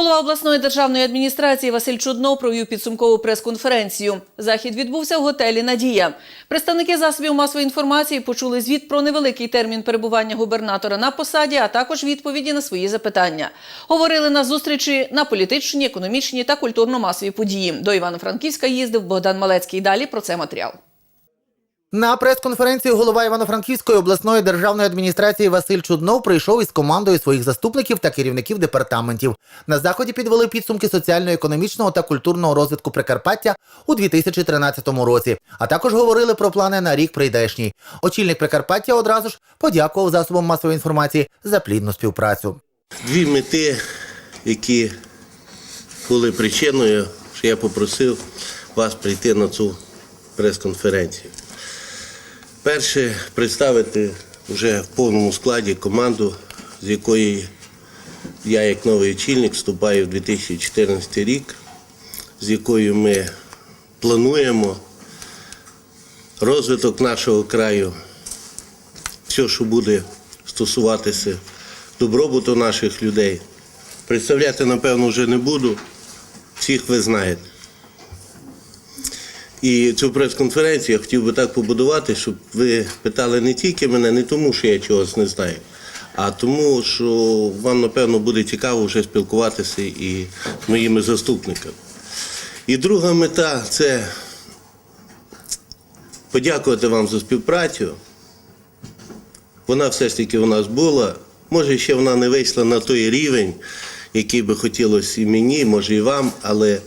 Голова обласної державної адміністрації Василь Чуднов провів підсумкову прес-конференцію. Захід відбувся в готелі Надія. Представники засобів масової інформації почули звіт про невеликий термін перебування губернатора на посаді, а також відповіді на свої запитання. Говорили на зустрічі на політичні, економічні та культурно-масові події. До Івано-Франківська їздив Богдан Малецький. Далі про це матеріал. На прес-конференцію голова Івано-Франківської обласної державної адміністрації Василь Чуднов прийшов із командою своїх заступників та керівників департаментів. На заході підвели підсумки соціально-економічного та культурного розвитку Прикарпаття у 2013 році, а також говорили про плани на рік прийдешній. Очільник Прикарпаття одразу ж подякував засобам масової інформації за плідну співпрацю. Дві мети, які були причиною, що я попросив вас прийти на цю прес-конференцію. Перше представити вже в повному складі команду, з якої я, як новий очільник, вступаю в 2014 рік, з якою ми плануємо розвиток нашого краю, все, що буде стосуватися добробуту наших людей. Представляти, напевно, вже не буду. Всіх ви знаєте. І цю прес-конференцію я хотів би так побудувати, щоб ви питали не тільки мене, не тому, що я чогось не знаю, а тому, що вам, напевно, буде цікаво вже спілкуватися і з моїми заступниками. І друга мета це подякувати вам за співпрацю. Вона все ж таки у нас була. Може, ще вона не вийшла на той рівень, який би хотілося і мені, може і вам, але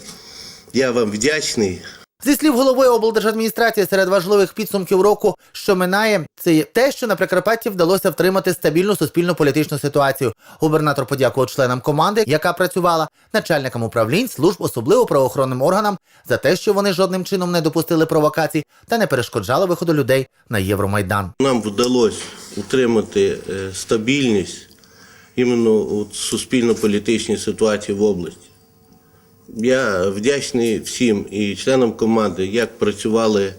я вам вдячний. Зі слів голови облдержадміністрації серед важливих підсумків року, що минає, це те, що на Прикарпатті вдалося втримати стабільну суспільно-політичну ситуацію. Губернатор подякував членам команди, яка працювала, начальникам управлінь, служб, особливо правоохоронним органам, за те, що вони жодним чином не допустили провокацій та не перешкоджали виходу людей на Євромайдан. Нам вдалося утримати е, стабільність іменно у суспільно-політичній ситуації в області. Я вдячний всім і членам команди, як працювали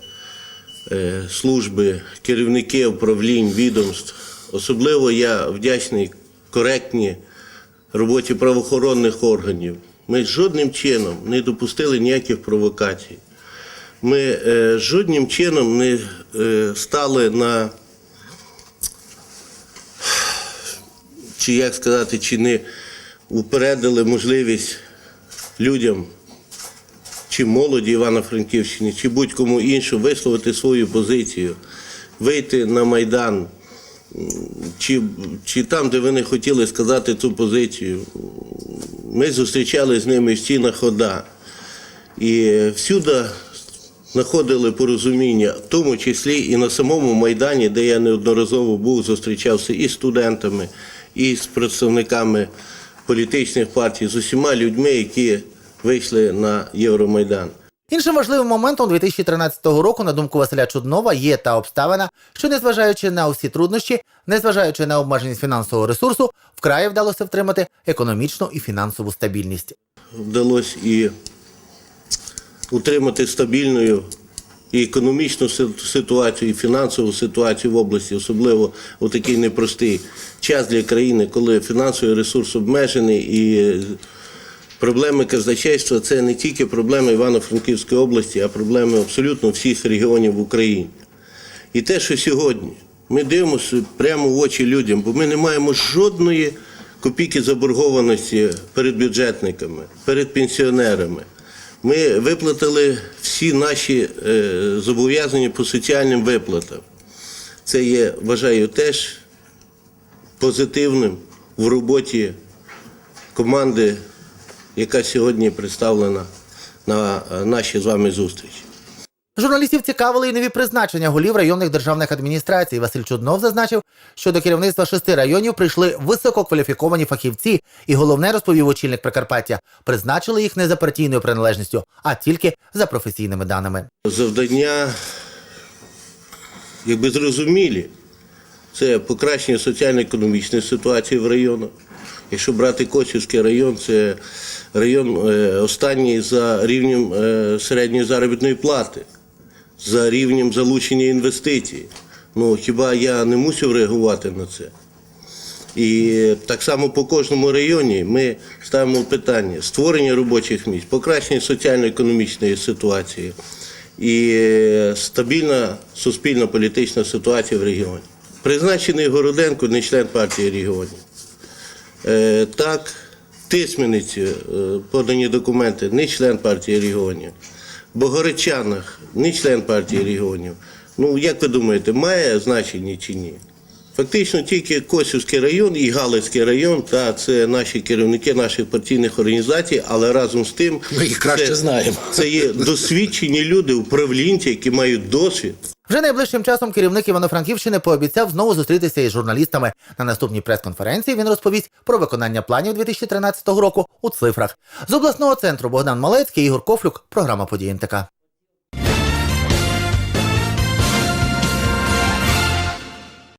е, служби, керівники управлінь, відомств. Особливо я вдячний коректній роботі правоохоронних органів. Ми жодним чином не допустили ніяких провокацій. Ми е, жодним чином не е, стали на, чи як сказати, чи не упередили можливість людям, чи молоді Івано-Франківщини, чи будь-кому іншому висловити свою позицію, вийти на Майдан, чи, чи там, де вони хотіли сказати цю позицію. Ми зустрічали з ними в стінах хода. І всюди знаходили порозуміння, в тому числі і на самому Майдані, де я неодноразово був, зустрічався і з студентами, і з представниками політичних партій, з усіма людьми, які вийшли на Євромайдан. Іншим важливим моментом 2013 року, на думку Василя Чуднова, є та обставина, що незважаючи на усі труднощі, незважаючи на обмеженість фінансового ресурсу, вкрай вдалося втримати економічну і фінансову стабільність. Вдалося і утримати стабільною і економічну ситуацію, і фінансову ситуацію в області, особливо у такий непростий час для країни, коли фінансовий ресурс обмежений і проблеми казначейства це не тільки проблеми Івано-Франківської області, а проблеми абсолютно всіх регіонів в Україні. І те, що сьогодні ми дивимося прямо в очі людям, бо ми не маємо жодної копійки заборгованості перед бюджетниками, перед пенсіонерами. Ми виплатили всі наші е, зобов'язання по соціальним виплатам. Це є, вважаю, теж позитивним в роботі команди, яка сьогодні представлена на наші нашій з вами зустрічі. Журналістів цікавили і нові призначення голів районних державних адміністрацій. Василь Чуднов зазначив, що до керівництва шести районів прийшли висококваліфіковані фахівці, і головне розповів очільник Прикарпаття, призначили їх не за партійною приналежністю, а тільки за професійними даними. Завдання, якби зрозумілі, це покращення соціально-економічної ситуації в районах. Якщо брати Косівський район, це район е, останній за рівнем е, середньої заробітної плати, за рівнем залучення інвестицій. Ну хіба я не мусив реагувати на це? І так само по кожному районі ми ставимо питання створення робочих місць, покращення соціально-економічної ситуації і стабільна суспільно-політична ситуація в регіоні. Призначений Городенко не член партії регіонів. Е, Так, в Тисмениці е, подані документи не член партії регіонів. В Богородчанах не член партії регіонів. Ну, як ви думаєте, має значення чи ні? Фактично тільки Косівський район і Галицький район, та це наші керівники наших партійних організацій, але разом з тим Ми їх краще це, знаємо. Це є досвідчені люди, управлінці, які мають досвід. Вже найближчим часом керівник Івано-Франківщини пообіцяв знову зустрітися із журналістами. На наступній прес-конференції він розповість про виконання планів 2013 року у цифрах. З обласного центру Богдан Малецький, Ігор Кофлюк, програма «Події НТК».